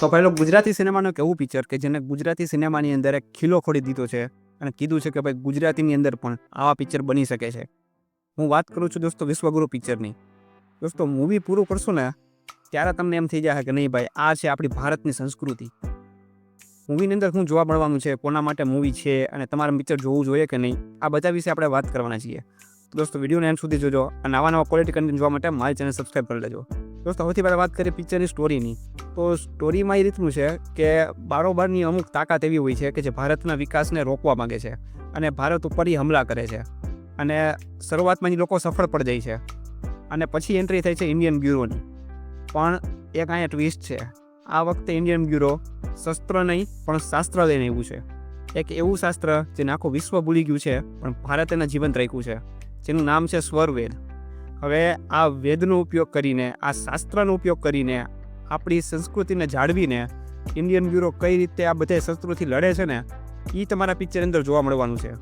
તો પહેલો ગુજરાતી સિનેમાનું એક એવું પિક્ચર કે જેને ગુજરાતી સિનેમાની અંદર એક ખીલો ખોડી દીધો છે અને કીધું છે કે ભાઈ ગુજરાતીની અંદર પણ આવા પિક્ચર બની શકે છે. હું વાત કરું છું દોસ્તો વિશ્વગુરુ પિક્ચરની દોસ્તો મૂવી પૂરું કરશું ને ત્યારે તમને એમ થઈ જશે કે નહીં ભાઈ, આ છે આપણી ભારતની સંસ્કૃતિ. મૂવીની અંદર શું જોવા મળવાનું છે, કોના માટે મૂવી છે અને તમારે પિક્ચર જોવું જોઈએ કે નહીં, આ બધા વિશે આપણે વાત કરવાના છીએ. દોસ્તો વિડીયોને એન્ડ સુધી જોજો અને નવા નવા ક્વોલિટી કન્ટેન્ટ જોવા માટે મારી ચેનલ સબસ્ક્રાઈબ કરી લેજો. દોસ્તો સૌથી પહેલાં વાત કરીએ પિક્ચરની સ્ટોરીની તો સ્ટોરીમાં એ રીતનું છે કે બારોબારની અમુક તાકાત એવી હોય છે કે જે ભારતના વિકાસને રોકવા માંગે છે અને ભારત ઉપર ઈ હમલા કરે છે. અને શરૂઆતમાં એ લોકો સફળ પણ જાય છે. અને પછી એન્ટ્રી થાય છે ઇન્ડિયન બ્યુરોની પણ એક અહીંયા ટ્વિસ્ટ છે. આ વખતે ઇન્ડિયન બ્યુરો શસ્ત્ર નહીં, પણ શાસ્ત્ર લઈને આવ્યું છે. એક એવું શાસ્ત્ર જેને આખું વિશ્વ ભૂલી ગયું છે, પણ ભારત એના જીવંત રાખ્યું છે. જેનું નામ છે સ્વરવેદ. હવે આ વેદનો ઉપયોગ કરીને, આ શાસ્ત્રનો ઉપયોગ કરીને, આપણી સંસ્કૃતિને જાળવીને ઇન્ડિયન બ્યુરો કઈ રીતે આ બધા શસ્ત્રોથી લડે છે ને એ તમારા પિક્ચર અંદર જોવા મળવાનું છે.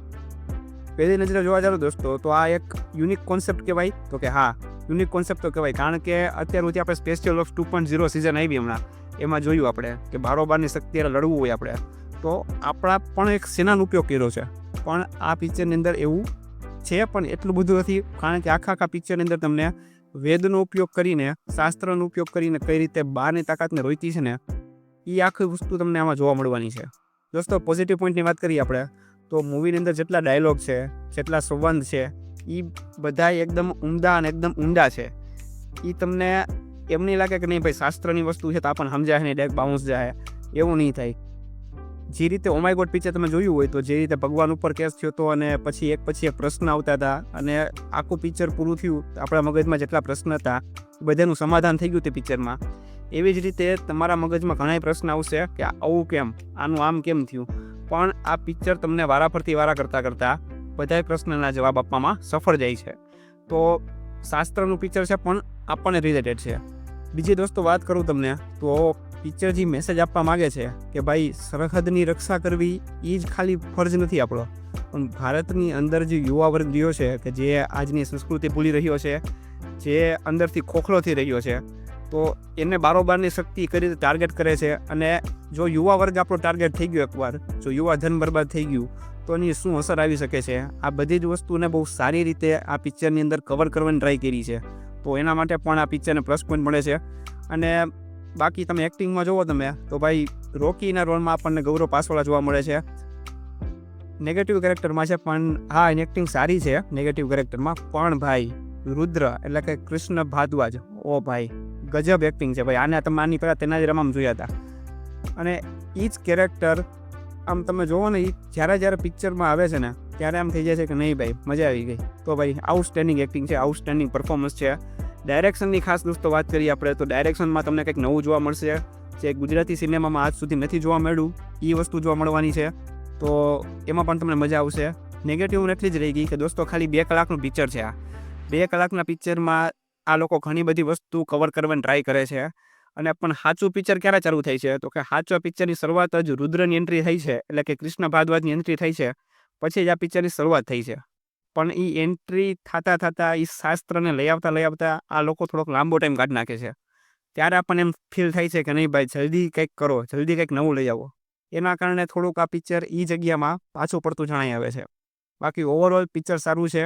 પહેલી નજરે જોવા જાઓ દોસ્તો, તો આ એક યુનિક કોન્સેપ્ટ કહેવાય. તો કે હા યુનિક કોન્સેપ્ટ તો કહેવાય. કારણ કે અત્યાર સુધી આપણે special of two point zero season આવી હમણાં. એમાં જોયું આપણે કે બારોબારની શક્તિ લડવું હોય આપણે. તો આપણા પણ એક સેનાનો ઉપયોગ કર્યો છે. પણ આ પિક્ચરની અંદર એવું છે, પણ એટલું બધું નથી. કારણ કે આખા આખા પિક્ચરની અંદર તમને વેદનો ઉપયોગ કરીને, શાસ્ત્રનો ઉપયોગ કરીને કઈ રીતે બારની તાકાતને રોઈતી છે ને એ આખી વસ્તુ તમને આમાં જોવા મળવાની છે. દોસ્તો પોઝિટિવ પોઈન્ટની વાત કરીએ આપણે, તો મૂવીની અંદર જેટલા ડાયલોગ છે, જેટલા સંબંધ છે એ બધા એકદમ ઉમદા અને એકદમ ઊંડા છે. એ તમને એમ નહીં લાગે કે નહીં ભાઈ શાસ્ત્રની વસ્તુ છે તો આપણને સમજાય નહીં ડાયરેક્ટ બાઉન્સ જાય. એવું નહીં થાય. જે રીતે ઓમાય ગોડ પિક્ચર તમે જોયું હોય તો જે રીતે ભગવાન ઉપર કેસ થયો હતો અને પછી એક પછી એક પ્રશ્ન આવતા હતા અને આખું પિક્ચર પૂરું થયું, આપણા મગજમાં જેટલા પ્રશ્ન હતા બધાનું સમાધાન થઈ ગયું તે પિક્ચરમાં એવી જ રીતે તમારા મગજમાં ઘણા પ્રશ્ન આવશે કે આવું કેમ, આનું આમ કેમ થયું? પણ આ પિક્ચર તમને વારા ફરતી વારા કરતાં કરતાં બધાય પ્રશ્નના જવાબ આપવામાં સફળ જાય છે. તો શાસ્ત્રનું પિક્ચર છે પણ આપણને રિલેટેડ છે. બીજી દોસ્તો વાત કરું તમને, તો પિક્ચર જે મેસેજ આપવા માગે છે કે ભાઈ, સરહદની રક્ષા કરવી એ જ ખાલી ફરજ નથી આપણો. પણ ભારતની અંદર જે યુવા વર્ગ રહ્યો છે કે જે આજની સંસ્કૃતિ ભૂલી રહ્યો છે, જે અંદરથી ખોખલો થઈ રહ્યો છે, તો એને બારોબારની શક્તિ કરી ટાર્ગેટ કરે છે. અને જો યુવા વર્ગ આપણો ટાર્ગેટ થઈ ગયો એકવાર, જો યુવા ધન બરબાદ થઈ ગયું, તો એની શું અસર આવી શકે છે? આ બધી જ વસ્તુને બહુ સારી રીતે આ પિક્ચરની અંદર કવર કરવાની ટ્રાય કરી છે. તો એના માટે પણ આ પિક્ચરને પ્લસ પોઈન્ટ મળે છે. અને બાકી તમે એક્ટિંગમાં જુઓ તમે, તો ભાઈ રોકીના રોલમાં આપણને ગૌરવ પાસવાળા જોવા મળે છે. નેગેટિવ કેરેક્ટરમાં છે પણ હા, એની એક્ટિંગ સારી છે નેગેટિવ કેરેક્ટરમાં પણ ભાઈ રુદ્ર એટલે કે કૃષ્ણ ભારદ્વાજ ઓ ભાઈ ગજબ એક્ટિંગ છે ભાઈ. આને તમે આની પહેલાં તેના જ રમામ જોયા હતા. અને એ જ કેરેક્ટર આમ તમે જુઓ ને એ જ્યારે જ્યારે પિક્ચરમાં આવે છે ને, ત્યારે આમ થઈ જાય છે કે નહીં ભાઈ, મજા આવી ગઈ. તો ભાઈ આઉટસ્ટેન્ડિંગ એક્ટિંગ છે આઉટસ્ટેન્ડિંગ પરફોર્મન્સ છે. ડાયરેક્શનની ખાસ દોસ્તો વાત કરીએ આપણે, તો ડાયરેક્શનમાં તમને કંઈક નવું જોવા મળશે. જે ગુજરાતી સિનેમામાં આજ સુધી નથી જોવા મળ્યું એ વસ્તુ જોવા મળવાની છે. તો એમાં પણ તમને મજા આવશે. નેગેટિવ એટલી જ રહી ગઈ કે દોસ્તો ખાલી બે કલાકનું પિક્ચર છે આ. બે કલાકના પિક્ચરમાં આ લોકો ઘણી બધી વસ્તુ કવર કરવાની ટ્રાય કરે છે. અને પણ સાચું પિક્ચર ક્યારે ચાલુ થાય છે? તો કે સાચા પિક્ચરની શરૂઆત જ રુદ્રની એન્ટ્રી થઈ છે, એટલે કે કૃષ્ણ ભારદ્વાજની એન્ટ્રી થઈ છે. પછી જ આ પિક્ચરની શરૂઆત થઈ છે. પણ એ એન્ટ્રી થતાં થતાં એ શાસ્ત્રને લઈ આવતા લઈ આવતા આ લોકો થોડોક લાંબો ટાઈમ કાઢી નાખે છે. ત્યારે આપણને એમ ફીલ થાય છે કે નહીં ભાઈ, જલ્દી કંઈક કરો, જલ્દી કંઈક નવું લઈ આવો. એના કારણે થોડુંક આ પિક્ચર એ જગ્યામાં પાછું પડતું જણાઈ આવે છે. બાકી ઓવરઓલ પિક્ચર સારું છે.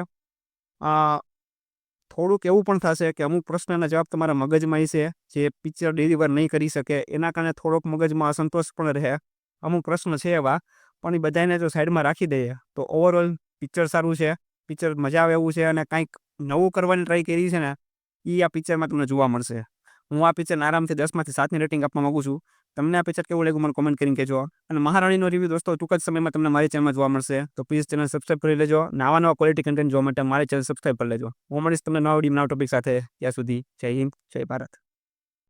થોડુંક એવું પણ થશે કે અમુક પ્રશ્નના જવાબ તમારા મગજમાં છે જે પિક્ચર ડિલિવર નહીં કરી શકે. એના કારણે થોડોક મગજમાં અસંતોષ પણ રહે. અમુક પ્રશ્ન છે એવા, પણ એ બધાને જો સાઈડમાં રાખી દઈએ, તો ઓવરઓલ પિક્ચર સારું છે. પિક્ચર મજા આવે એવું છે અને કાંઈક નવું કરવાની ટ્રાય કરી છે ને એ આ પિક્ચરમાં તમને જોવા મળશે. હું આ પિક્ચરને આરામથી દસમાંથી સાતની રેટિંગ આપવા માગું છું. તમને આ પિક્ચર કેવું લાગ્યું મને કોમેન્ટ કરીને કહેજો. અને મહારાણીનો રિવ્યૂ દોસ્તો ટૂંક જ સમયમાં તમને મારી ચેનલમાં જોવા મળશે. તો પ્લીઝ ચેનલ સબસ્ક્રાઈબ કરી લેજો. નવા નવા ક્વોલિટી કન્ટેન્ટ જોવા માટે મારી ચેનલ સબસ્ક્રાઈબ કરી લેજો. હું મળીશ તમને નવા વીડિયો નવા ટોપિક સાથે. ત્યાં સુધી જય હિન્દ, જય ભારત.